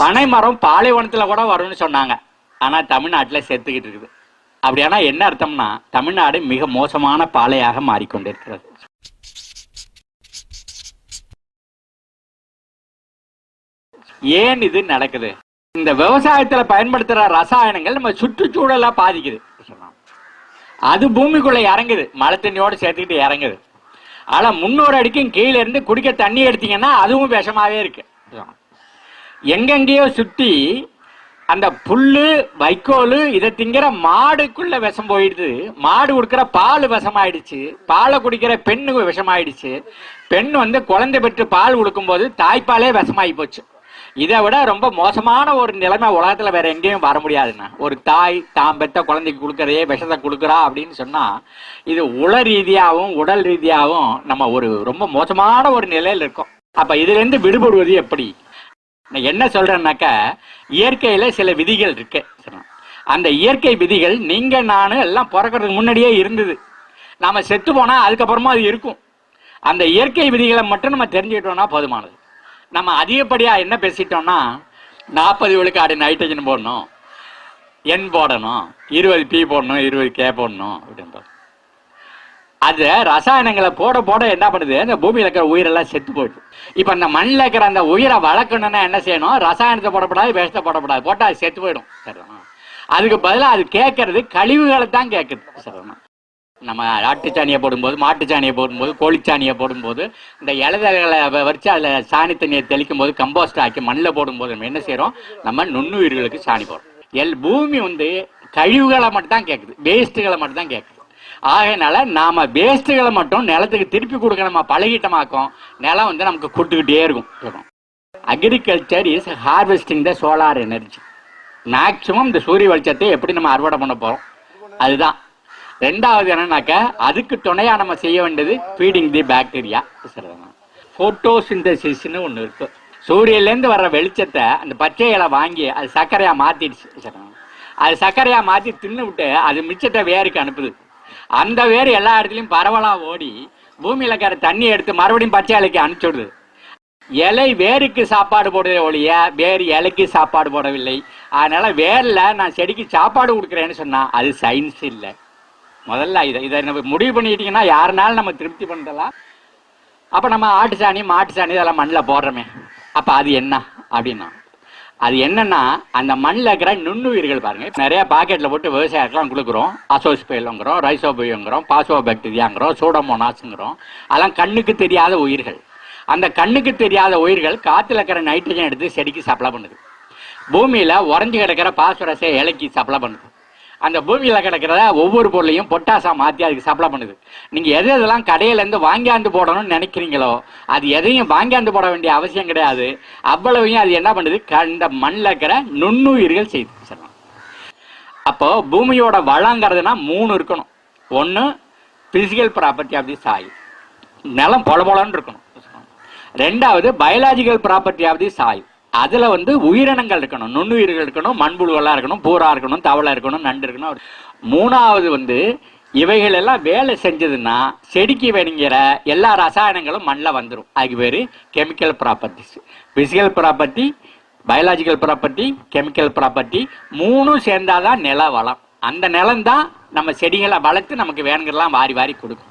பனை மரம் பாலைவனத்துல கூட வரும்னு சொன்னாங்க. ஆனா தமிழ்நாட்டுல செத்துக்கிட்டு இருக்குது. அப்படியானா என்ன அர்த்தம்னா தமிழ்நாடு மிக மோசமான பாலையாக மாறிக்கொண்டிருக்கிறது. ஏன் இது நடக்குது? இந்த விவசாயத்துல பயன்படுத்துற ரசாயனங்கள் நம்ம சுற்றுச்சூழலா பாதிக்குது. அது பூமிக்குள்ள இறங்குது. மழை தண்ணியோட சேர்த்துக்கிட்டு இறங்குது. ஆனா முன்னோரு அடிக்கும் கீழே இருந்து குடிக்க தண்ணி எடுத்தீங்கன்னா அதுவும் விஷமாவே இருக்கு. எங்கெங்கேயோ சுற்றி அந்த புல்லு வைக்கோல் இதை திங்கிற மாடுக்குள்ள விஷம் போயிடுது. மாடு கொடுக்குற பால் விஷமாயிடுச்சு. பாலை குடிக்கிற பெண்ணுக்கு விஷமாயிடுச்சு. பெண் வந்து குழந்தை பெற்று பால் கொடுக்கும்போது தாய்ப்பாலே விஷமாயி போச்சு. இதை விட ரொம்ப மோசமான ஒரு நிலைமை உலகத்தில் வேற எங்கேயும் வர முடியாதுண்ணா. ஒரு தாய் தாம் பெற்ற குழந்தைக்கு கொடுக்கறதே விஷத்தை கொடுக்குறா அப்படின்னு சொன்னால் இது உள ரீதியாகவும் உடல் ரீதியாகவும் நம்ம ஒரு ரொம்ப மோசமான ஒரு நிலையில் இருக்கோம். அப்போ இதுலேருந்து விடுபடுவது எப்படி? நான் என்ன சொல்றேன்னாக்கா இயற்கையில சில விதிகள் இருக்கு. அந்த இயற்கை விதிகள் நீங்க நான் எல்லாம் பிறக்கிறதுக்கு முன்னாடியே இருந்தது. நாம செத்து போனா அதுக்கப்புறமா அது இருக்கும். அந்த இயற்கை விதிகளை மட்டும் நம்ம தெரிஞ்சுக்கிட்டோம்னா போதுமானது. நம்ம அதிகப்படியா என்ன பேசிட்டோம்னா நாற்பது விழுக்காடு நைட்ரஜன் போடணும். எண் போடணும். இருபது பி போடணும். இருபது கே போடணும். அப்படின்னு அது ரசாயனங்களை போட போட என்ன பண்ணுது? அந்த பூமியில் இருக்கிற உயிரெல்லாம் செத்து போயிடுது இப்போ அந்த மண்ணில் இருக்கிற அந்த உயிரை வளர்க்கணும்னா என்ன செய்யணும்? ரசாயனத்தை போடப்படாது விஷத்தை போடப்படாது. போட்டால் அது செத்து போயிடும். சரிதானா? அதுக்கு பதிலாக அது கேட்கறது கழிவுகளை தான் கேட்குது. சரிதானா? நம்ம ஆட்டுச்சாணியை போடும்போது மாட்டுச்சாணியை போடும்போது கோழிச்சாணியை போடும்போது இந்த இலதகளை வரிச்சு அதில் சாணி தண்ணியை தெளிக்கும் போது கம்போஸ்ட் ஆக்கி மண்ணில் போடும்போது நம்ம என்ன செய்கிறோம் நம்ம நுண்ணுயிர்களுக்கு சாணி போடுறோம். எல் பூமி வந்து கழிவுகளை மட்டும் தான் கேட்குது. வேஸ்ட்டுகளை மட்டும் தான் கேட்குது. ஆகையினால நாம வேஸ்ட்டுகளை மட்டும் நிலத்துக்கு திருப்பி கொடுக்க நம்ம பழகிட்டமாக்கோம் நிலம் வந்து நமக்கு கொடுத்துக்கிட்டே இருக்கும். Agriculture is harvesting the solar energy maximum இந்த சூரிய வெளிச்சத்தை எப்படி நம்ம அறுவடை பண்ண போறோம்? அதுதான். ரெண்டாவது என்னன்னாக்கா அதுக்கு துணையா நம்ம செய்ய வேண்டியது ஃபீடிங் தி பாக்டீரியா போட்டோசிந்தசிஸ்னு ஒன்று இருக்கு. சூரியன்லேருந்து வர்ற வெளிச்சத்தை அந்த பச்சை இலை வாங்கி அது சர்க்கரையாக மாற்றிடுச்சு அது சர்க்கரையாக மாற்றி தின்னு விட்டு அது மிச்சத்தை வேருக்கு அனுப்புது. அந்த வேர் எல்லா இடத்துலையும் பரவலாக ஓடி பூமியில் இருக்கிற தண்ணி எடுத்து மறுபடியும் பச்சை இலைக்கு அனுப்பிச்சுடுது. இலை வேருக்கு சாப்பாடு போடுதே ஒழிய வேர் இலைக்கு சாப்பாடு போடவில்லை. அதனால வேரில் நான் செடிக்கு சாப்பாடு கொடுக்குறேன்னு சொன்னால் அது சயின்ஸ் இல்லை. முதல்ல இதை இதை நம்ம முடிவு பண்ணிட்டீங்கன்னா யாருனாலும் நம்ம திருப்தி பண்ணலாம் அப்போ நம்ம ஆட்டு சாணி மாட்டு சாணி இதெல்லாம் மண்ணில் போடுறோமே. அப்போ அது என்ன அப்படின்னா அது என்னன்னா அந்த மண்ணில் இருக்கிற நுண்ணுயிர்கள் பாருங்க. நிறைய பாக்கெட்ல போட்டு விவசாயத்துலாம் கொடுக்குறோம். அசோஸ்பெயிலுங்கிறோம் ரைசோபியோங்கிறோம் பாசோ பாக்டீரியாங்கிறோம் சூடமோனாஸுங்கிறோம் அதெல்லாம் கண்ணுக்கு தெரியாத உயிர்கள். அந்த கண்ணுக்கு தெரியாத உயிர்கள் காற்றுல இருக்கிற நைட்ரஜன் எடுத்து செடிக்கு சப்ளை பண்ணுது. பூமியில் உறைஞ்சு கிடக்கிற பாசுரஸை இலக்கி சப்ளை பண்ணுது. அந்த பூமியில் கிடக்கிற ஒவ்வொரு பொருளையும் பொட்டாசா மாற்றி அதுக்கு சப்ளை பண்ணுது. நீங்கள் எது எதெல்லாம் கடையிலேருந்து வாங்கியாந்து போடணும்னு நினைக்கிறீங்களோ அது எதையும் வாங்கியாந்து போட வேண்டிய அவசியம் கிடையாது. அவ்வளவையும் அது என்ன பண்ணுது? இந்த மண்ணில் இருக்கிற நுண்ணுயிர்கள் செய்து. சொல்லலாம் அப்போ பூமியோட வளங்கிறதுனா மூணு இருக்கணும். ஒன்று physical property of the soil நிலம் பொல பொலன்னு இருக்கணும். ரெண்டாவது biological property of the soil அதுல வந்து உயிரினங்கள் இருக்கணும். நுண்ணுயிர்கள் இருக்கணும் மண்புழுவெல்லாம் இருக்கணும் பூரா இருக்கணும் தவளை இருக்கணும் நண்டு இருக்கணும். மூணாவது வந்து இவைகள் எல்லாம் வேலை செஞ்சதுன்னா செடிக்கு வேணுங்கிற எல்லா ரசாயனங்களும் மண்ணில் வந்துடும் அதுக்கு பேர் chemical properties physical property biological property chemical property மூணும் சேர்ந்தாதான் நில வளம் அந்த நிலம் தான் நம்ம செடிகளை வளர்த்து நமக்கு வேணுங்கிறலாம் வாரி வாரி கொடுக்கும்.